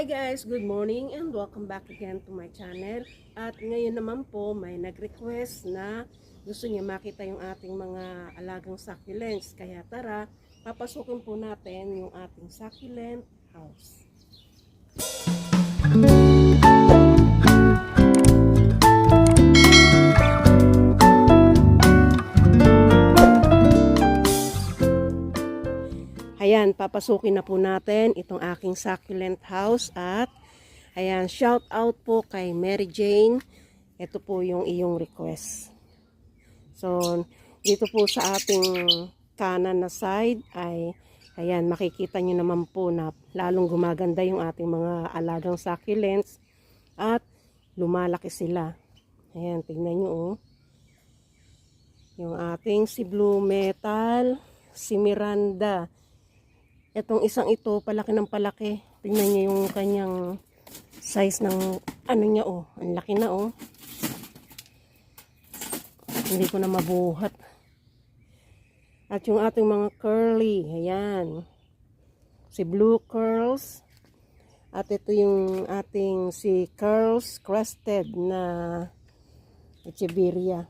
Hi guys, good morning and welcome back again to my channel. At ngayon naman po may nag-request na gusto niya makita yung ating mga alagang succulents. Kaya tara, papasukin po natin yung ating succulent house. Ayan, papasukin na po natin itong aking succulent house at ayan, shout out po kay Mary Jane. Ito po yung iyong request. So, dito po sa ating kanan na side ay ayan, makikita nyo naman po na lalong gumaganda yung ating mga alagang succulents at lumalaki sila. Ayan, tingnan nyo oh. Yung ating si Blue Metal, si Miranda, Itong isang ito, palaki ng palaki. Tingnan niyo yung kanyang size ng ano niya oh. Ang laki na oh. Hindi ko na mabuhat. At yung ating mga curly, ayan. Si Blue Curls. At ito yung ating si Curls Crested na Echeveria.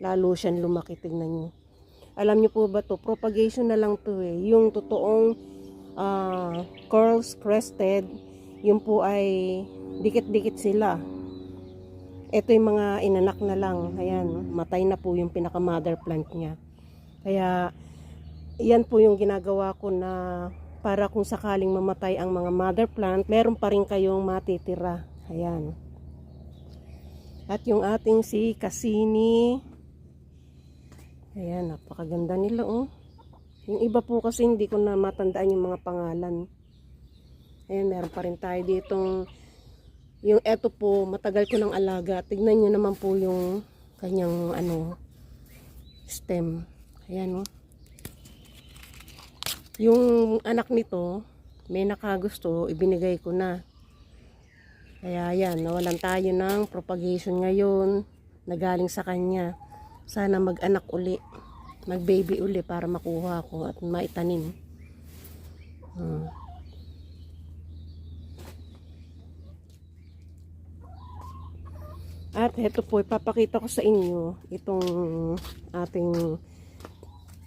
Lalo siyang lumaki, tingnan niyo. Alam niyo po ba to Propagation na lang to eh. Yung totoong ah, curls crested, yun po ay dikit-dikit sila. Ito yung mga inanak na lang. Ayan, matay na po yung pinaka mother plant niya. Kaya, yan po yung ginagawa ko na para kung sakaling mamatay ang mga mother plant, meron pa rin kayong matitira. Ayan. At yung ating si Cassini, Ayan, napakaganda nila oh. Yung iba po kasi hindi ko na matandaan yung mga pangalan. Ayan, meron pa rin tayo ditong yung eto po, matagal ko ng alaga. Tignan nyo naman po yung kanyang ano stem. Ayan oh. Yung anak nito, may nakagusto, ibinigay ko na. Kaya yan, nawalan tayo ng propagation ngayon na galing sa kanya sana mag-anak uli mag-baby uli para makuha ko at maitanim hmm. at heto po ipapakita ko sa inyo itong ating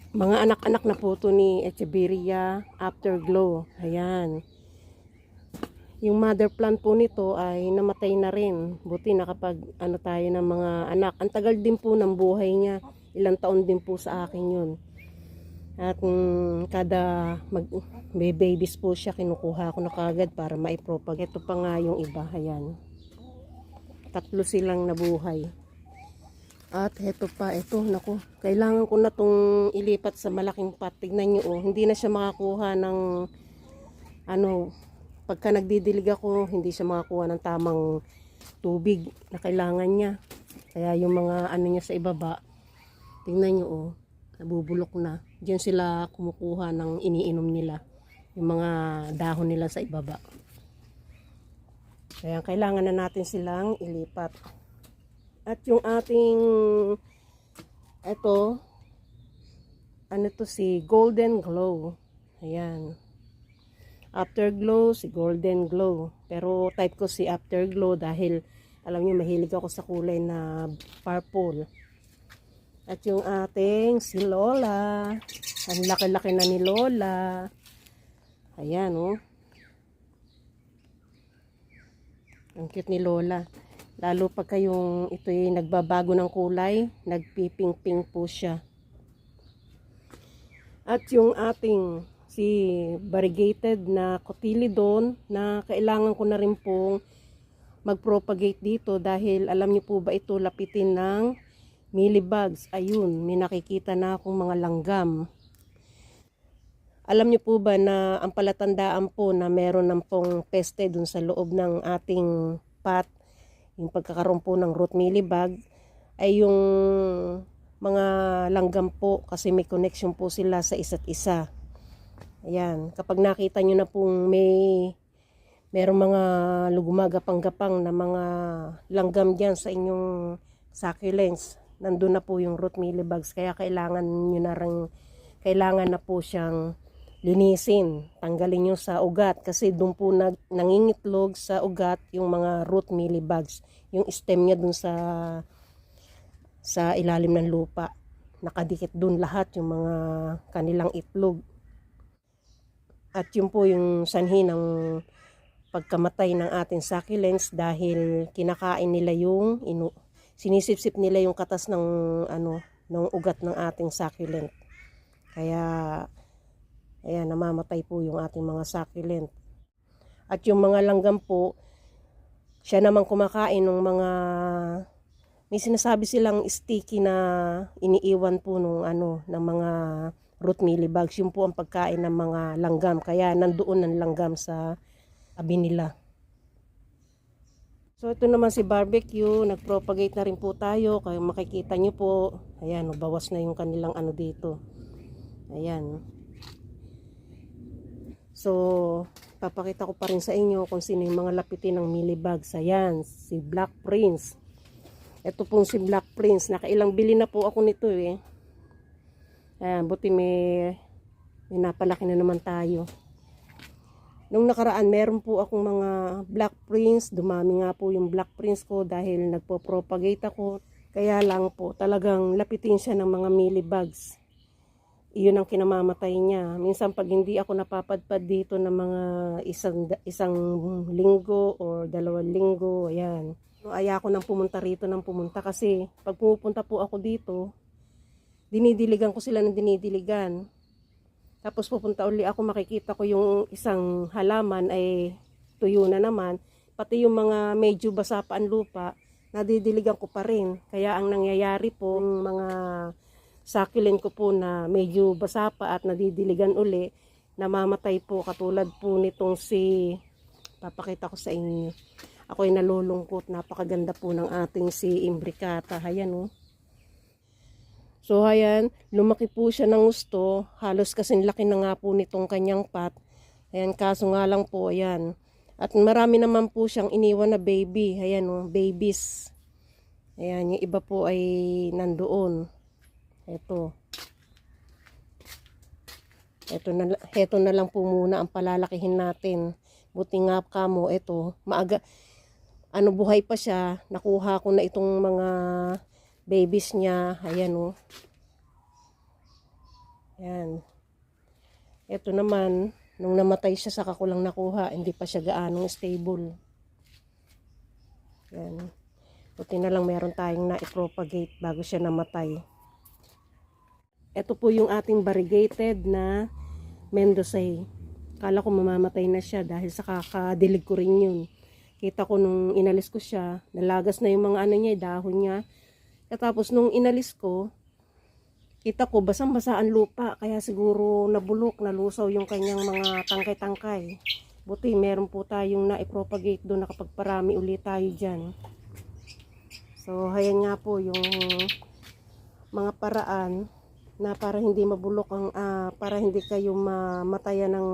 mga anak-anak na po ni Echeveria Afterglow ayan yung mother plant po nito ay namatay na rin. Buti nakapag ano tayo ng mga anak. Ang tagal din po ng buhay niya. Ilang taon din po sa akin yun. At mm, kada mag, may babies po siya, kinukuha ko na kagad para maipropag. Ito pa nga yung iba. Ayan. Tatlo silang nabuhay. At heto pa, ito, naku, kailangan ko na tong ilipat sa malaking pot. Tignan nyo, oh, hindi na siya makakuha ng, ano, pagka nagdidilig ako, hindi siya makakuha ng tamang tubig na kailangan niya. Kaya yung mga ano niya sa ibaba, tingnan nyo oh, nabubulok na. Diyan sila kumukuha ng iniinom nila. Yung mga dahon nila sa ibaba. Kaya kailangan na natin silang ilipat. At yung ating eto, ano to si Golden Glow. Ayan. Afterglow, si Golden Glow. Pero type ko si Afterglow dahil alam niyo mahilig ako sa kulay na purple. At yung ating si Lola. Ang laki-laki na ni Lola. Ayan, oh. Ang cute ni Lola. Lalo pag kayong ito'y nagbabago ng kulay, nagpiping-ping po siya. At yung ating si variegated na cotyledon na kailangan ko na rin pong mag-propagate dito dahil alam niyo po ba ito lapitin ng millibugs. Ayun, may nakikita na akong mga langgam. Alam niyo po ba na ang palatandaan po na meron ng pong peste dun sa loob ng ating pot, yung pagkakaroon po ng root millibug, ay yung mga langgam po kasi may connection po sila sa isa't isa. Ayan, kapag nakita nyo na pong may merong mga lugumagapang-gapang na mga langgam dyan sa inyong succulents, nandun na po yung root millibugs. Kaya kailangan nyo na rin, kailangan na po siyang linisin, tanggalin yung sa ugat kasi doon po nag, nangingitlog sa ugat yung mga root mealybugs, yung stem niya doon sa sa ilalim ng lupa. Nakadikit doon lahat yung mga kanilang itlog. At yun po yung sanhi ng pagkamatay ng ating succulents dahil kinakain nila yung inu sinisipsip nila yung katas ng ano ng ugat ng ating succulent. Kaya ayan namamatay po yung ating mga succulent. At yung mga langgam po siya naman kumakain ng mga may sinasabi silang sticky na iniiwan po nung ano ng mga root mealybugs. Yun po ang pagkain ng mga langgam. Kaya nandoon ang langgam sa tabi nila. So ito naman si barbecue, nagpropagate na rin po tayo. Kaya makikita nyo po, ayan, bawas na yung kanilang ano dito. Ayan. So, papakita ko pa rin sa inyo kung sino yung mga lapitin ng mealybugs. Ayan, si Black Prince. Ito pong si Black Prince. Nakailang bili na po ako nito eh. Ayan, buti may, may napalaki na naman tayo. Nung nakaraan, meron po akong mga Black Prince. Dumami nga po yung Black Prince ko dahil nagpo-propagate ako. Kaya lang po, talagang lapitin siya ng mga mealybugs. Iyon ang kinamamatay niya. Minsan pag hindi ako napapadpad dito ng mga isang, isang linggo or dalawang linggo, ayan. Aya ko nang pumunta rito nang pumunta kasi pag pumupunta po ako dito, dinidiligan ko sila ng dinidiligan. Tapos pupunta uli ako, makikita ko yung isang halaman ay tuyo na naman. Pati yung mga medyo basa pa ang lupa, nadidiligan ko pa rin. Kaya ang nangyayari po, yung mga succulent ko po na medyo basa pa at nadidiligan uli, namamatay po katulad po nitong si, papakita ko sa inyo. Ako ay nalulungkot, napakaganda po ng ating si Imbricata. Ayan oh. So ayan, lumaki po siya ng gusto. Halos kasing laki na nga po nitong kanyang pat. Ayan, kaso nga lang po, ayan. At marami naman po siyang iniwan na baby. Ayan o, babies. Ayan, yung iba po ay nandoon. Ito. Ito na, ito na lang po muna ang palalakihin natin. Buti nga kamo, ito, maaga, ano buhay pa siya, nakuha ko na itong mga babies niya. Ayan o. Ayan. Ito naman, nung namatay siya sa kakulang nakuha, hindi pa siya gaanong stable. Ayan. Buti na lang meron tayong na-propagate bago siya namatay. Ito po yung ating variegated na Mendocay. Kala ko mamamatay na siya dahil sa kakadilig ko rin yun. Kita ko nung inalis ko siya, nalagas na yung mga ano niya, dahon niya. Tapos nung inalis ko, kita ko basang-basa ang lupa. Kaya siguro nabulok, nalusaw yung kanyang mga tangkay-tangkay. Buti meron po tayong na-propagate doon nakapagparami ulit tayo dyan. So, hayan nga po yung mga paraan na para hindi mabulok ang ah, para hindi kayo mamatayan ng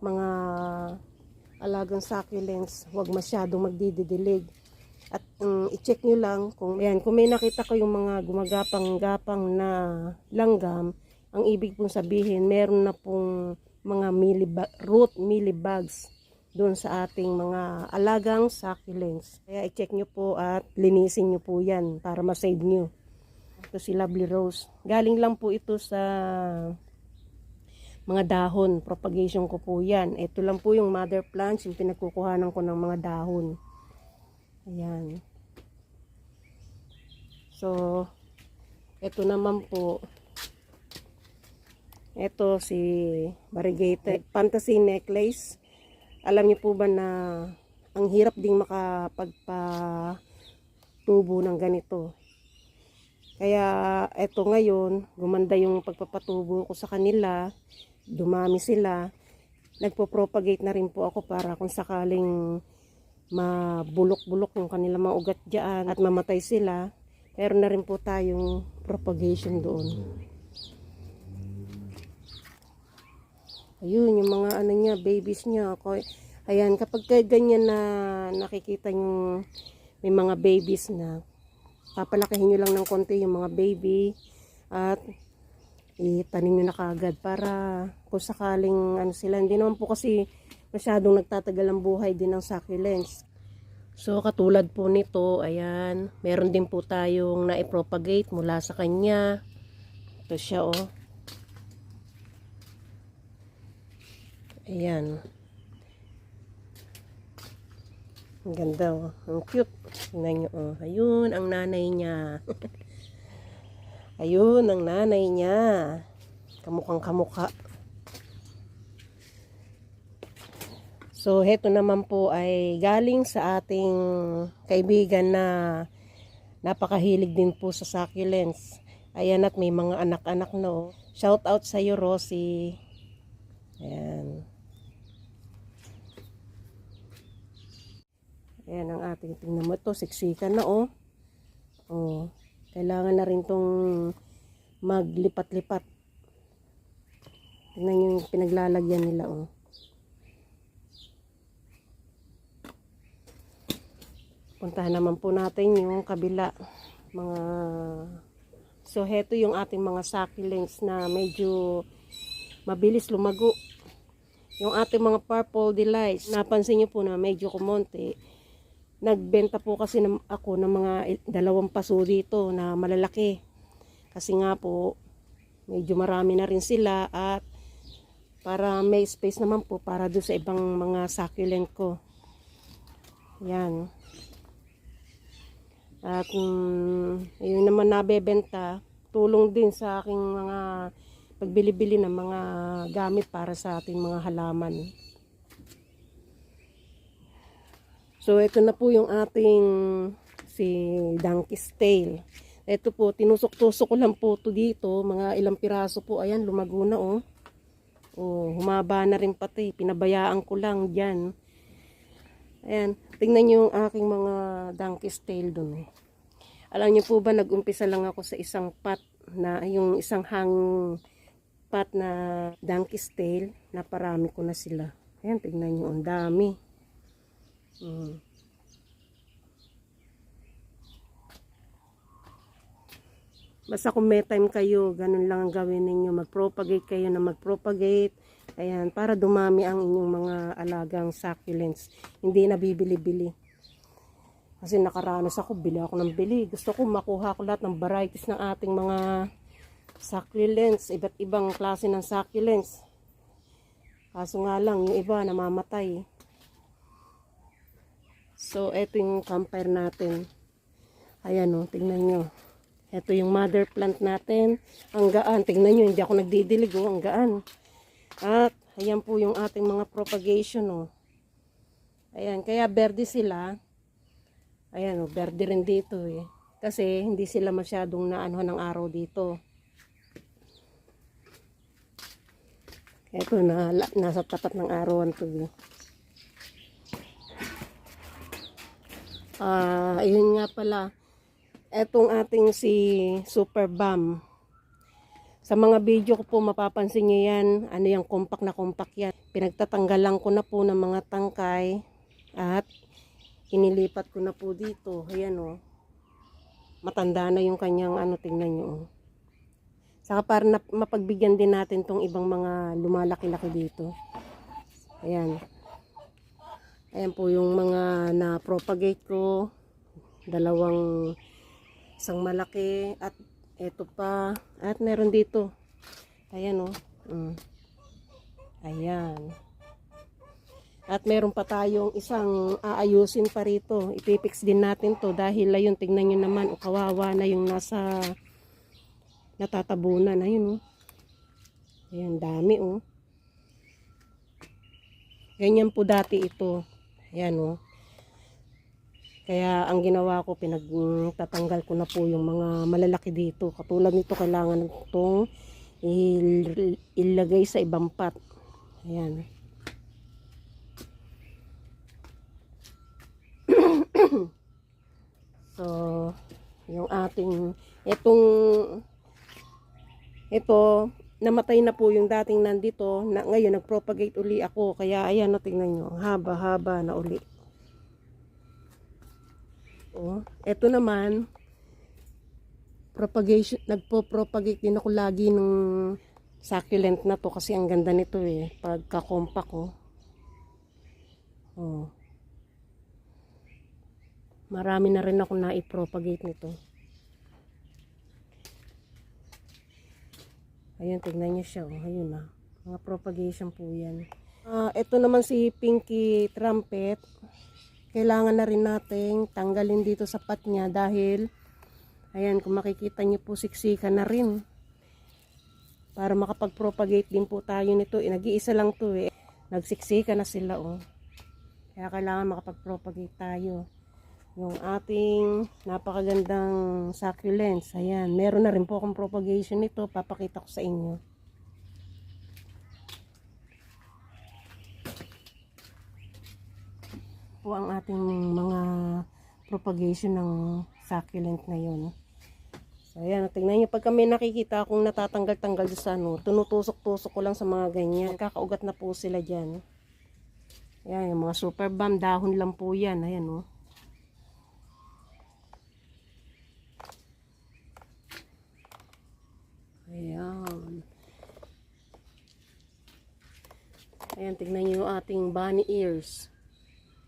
mga alagang succulents, huwag masyadong magdididilig. At um, i-check nyo lang kung, ayan, kung may nakita ko yung mga gumagapang-gapang na langgam, ang ibig pong sabihin, meron na pong mga millibag, root millibugs doon sa ating mga alagang succulents. Kaya i-check nyo po at linisin nyo po yan para masave nyo. Ito si Lovely Rose. Galing lang po ito sa mga dahon. Propagation ko po yan. Ito lang po yung mother plants, yung pinagkukuhanan ko ng mga dahon. Ayan. So, ito naman po, ito si variegated fantasy necklace. Alam niyo po ba na ang hirap ding makapagpatubo ng ganito. Kaya eto ngayon, gumanda yung pagpapatubo ko sa kanila, dumami sila. Nagpo-propagate na rin po ako para kung sakaling mabulok-bulok yung kanilang mga ugat dyan at mamatay sila, meron na rin po tayong propagation doon. Ayun, yung mga ano niya, babies niya. Ako, ayan, kapag ka ganyan na nakikita yung may mga babies na, papalakihin nyo lang ng konti yung mga baby. At itanim nyo na kagad para kung sakaling ano sila. Hindi naman po kasi masyadong nagtatagal ang buhay din ng succulents. So, katulad po nito, ayan, meron din po tayong na-propagate mula sa kanya. Ito siya, oh. Ayan. Ang ganda, oh. Ang cute. Tingnan nyo, oh. Ayun, ang nanay niya. Ayun, ang nanay niya. Kamukhang kamukha. So, heto naman po ay galing sa ating kaibigan na napakahilig din po sa succulents. Ayan at may mga anak-anak no. Shout out sa iyo, Rosie. Ayan. Ayan ang ating tingnan mo. Ito, siksikan na oh. Oh, kailangan na rin tong maglipat-lipat. Tingnan yung pinaglalagyan nila oh. Puntahan naman po natin yung kabila. Mga So heto yung ating mga succulents na medyo mabilis lumago. Yung ating mga purple delights, napansin niyo po na medyo kumonti. Nagbenta po kasi ng, ako ng mga dalawang paso dito na malalaki. Kasi nga po, medyo marami na rin sila at para may space naman po para doon sa ibang mga succulent ko. Yan. At mm, yun naman nabebenta, tulong din sa aking mga pagbili-bili ng mga gamit para sa ating mga halaman. So ito na po yung ating si Donkey's Tail. Ito po, tinusok-tusok ko lang po to dito, mga ilang piraso po. Ayan, lumago na oh. Oh, humaba na rin pati. Pinabayaan ko lang diyan. Ayan, tingnan niyo yung aking mga donkey's tail dun. eh. Alam niyo po ba, nag-umpisa lang ako sa isang pot na, yung isang hang pot na donkey's tail, na parami ko na sila. Ayan, tingnan niyo, ang dami. Mm. Basta kung may time kayo, ganun lang ang gawin ninyo. Mag-propagate kayo na mag-propagate. Ayan, para dumami ang inyong mga alagang succulents. Hindi na bibili-bili. Kasi nakaranas ako, bili ako ng bili. Gusto ko makuha ko lahat ng varieties ng ating mga succulents. Iba't ibang klase ng succulents. Kaso nga lang, yung iba namamatay. So, eto yung compare natin. Ayan o, tingnan nyo. Ito yung mother plant natin. Ang gaan. Tingnan nyo, hindi ako nagdidilig oh. Ang gaan. At, ayan po yung ating mga propagation oh. Ayan, kaya berde sila. Ayan oh, berde rin dito eh. Kasi hindi sila masyadong naano ng araw dito. Ito na, nasa tapat ng arawan to eh. Ah, ayun nga pala. Etong ating si Super Bam. Sa mga video ko po mapapansin niyo yan, ano yung compact na compact yan. Pinagtatanggalan ko na po ng mga tangkay at inilipat ko na po dito. Ayan o. Matanda na yung kanyang ano, tingnan nyo. Oh. Saka para na, mapagbigyan din natin tong ibang mga lumalaki-laki dito. Ayan. Ayan po yung mga na-propagate ko. Dalawang isang malaki at ito pa. At meron dito. Ayan o. Mm. Ayan. At meron pa tayong isang aayusin pa rito. Ipipix din natin to dahil ayun, tingnan nyo naman, o kawawa na yung nasa natatabunan. Ayun o. Ayan, dami o. Ganyan po dati ito. Ayan o. Kaya ang ginawa ko, pinagtatanggal ko na po yung mga malalaki dito. Katulad nito, kailangan itong il- ilagay sa ibang pot. Ayan. so, yung ating, itong, ito, namatay na po yung dating nandito. Na, ngayon, nag-propagate uli ako. Kaya, ayan, no, tingnan nyo. Haba-haba na uli. Oh, eto naman, propagation, nagpo-propagate din ako lagi ng succulent na to kasi ang ganda nito eh. Pagka-compact ko. Oh. Marami na rin ako na-propagate nito. Ayun, tignan niyo siya. Oh. Ayun na. Mga propagation po yan. Ah, ito naman si Pinky Trumpet. Kailangan na rin nating tanggalin dito sa pat niya dahil ayan, kung makikita niyo po siksika na rin. Para makapag-propagate din po tayo nito. Eh, nag-iisa lang to eh. Nagsiksika na sila oh. Kaya kailangan makapag-propagate tayo. Yung ating napakagandang succulents. Ayan, meron na rin po akong propagation nito. Papakita ko sa inyo. Po ang ating mga propagation ng succulent ngayon. So, ayan, tingnan nyo, pag kami nakikita akong natatanggal-tanggal sa ano, tunutusok-tusok ko lang sa mga ganyan. Kakaugat na po sila dyan. Ayan, yung mga super bomb, dahon lang po yan. Ayan, oh. Ayan. Ayan, tignan nyo ating bunny ears.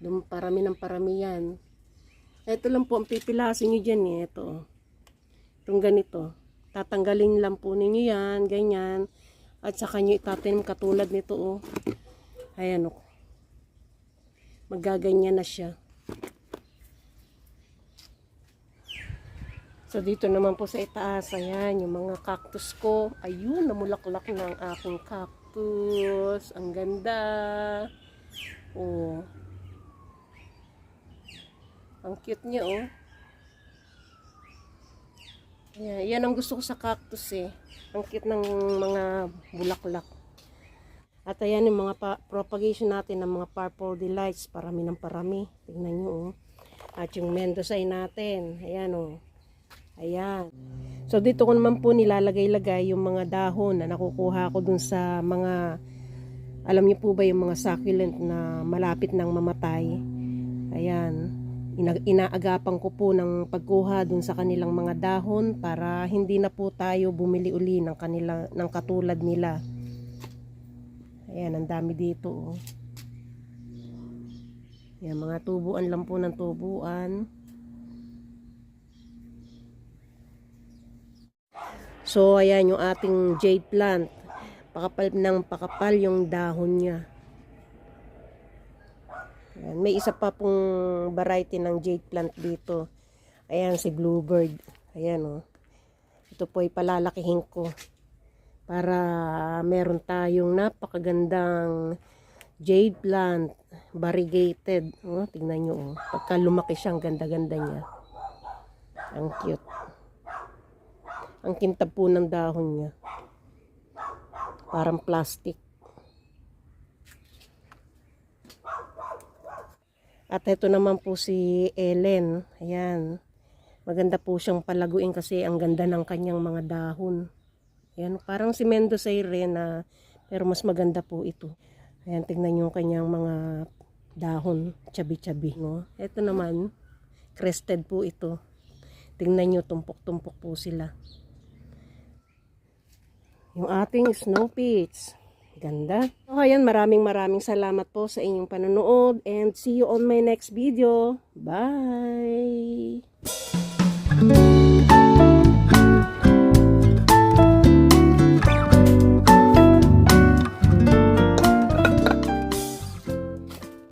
Dum parami ng parami yan. Ito lang po ang pipilasin nyo dyan eh. Ito. Itong ganito. Tatanggalin lang po ninyo yan. Ganyan. At saka nyo itatanim katulad nito oh. Ayan oh. Magaganyan na siya. So dito naman po sa itaas, ayan, yung mga cactus ko. Ayun, namulaklak na ang aking cactus. Ang ganda. Oh. Ang cute niya, oh. Ayan, yan ang gusto ko sa cactus, eh. Ang cute ng mga bulaklak. At ayan yung mga pa- propagation natin ng mga purple delights. Parami ng parami. Tingnan nyo, oh. At yung mendocay natin. Ayan, oh. Ayan. So, dito ko naman po nilalagay-lagay yung mga dahon na nakukuha ko dun sa mga, alam niyo po ba yung mga succulent na malapit ng mamatay? Ayan. Ina- inaagapan ko po ng pagkuha dun sa kanilang mga dahon para hindi na po tayo bumili uli ng, kanila, ng katulad nila. Ayan, ang dami dito. Oh. Ayan, mga tubuan lang po ng tubuan. So, ayan yung ating jade plant. Pakapal ng pakapal yung dahon niya. Ayan, may isa pa pong variety ng jade plant dito. Ayan, si bluebird. Ayan, oh. Ito po ay palalakihin ko. Para meron tayong napakagandang jade plant. Variegated. Oh, tingnan nyo, oh. Pagka lumaki siya, ang ganda-ganda niya. Ang cute. Ang kintab po ng dahon niya. Parang plastic. At ito naman po si Ellen. Ayan. Maganda po siyang palaguin kasi ang ganda ng kanyang mga dahon. Ayan, parang si Mendocay rin na pero mas maganda po ito. Ayan, tingnan niyo yung kanyang mga dahon, chabi-chabi. No? Ito naman, crested po ito. Tingnan niyo, tumpok-tumpok po sila. Yung ating snow peach. Ganda. So, ayan, maraming maraming salamat po sa inyong panonood and see you on my next video. Bye!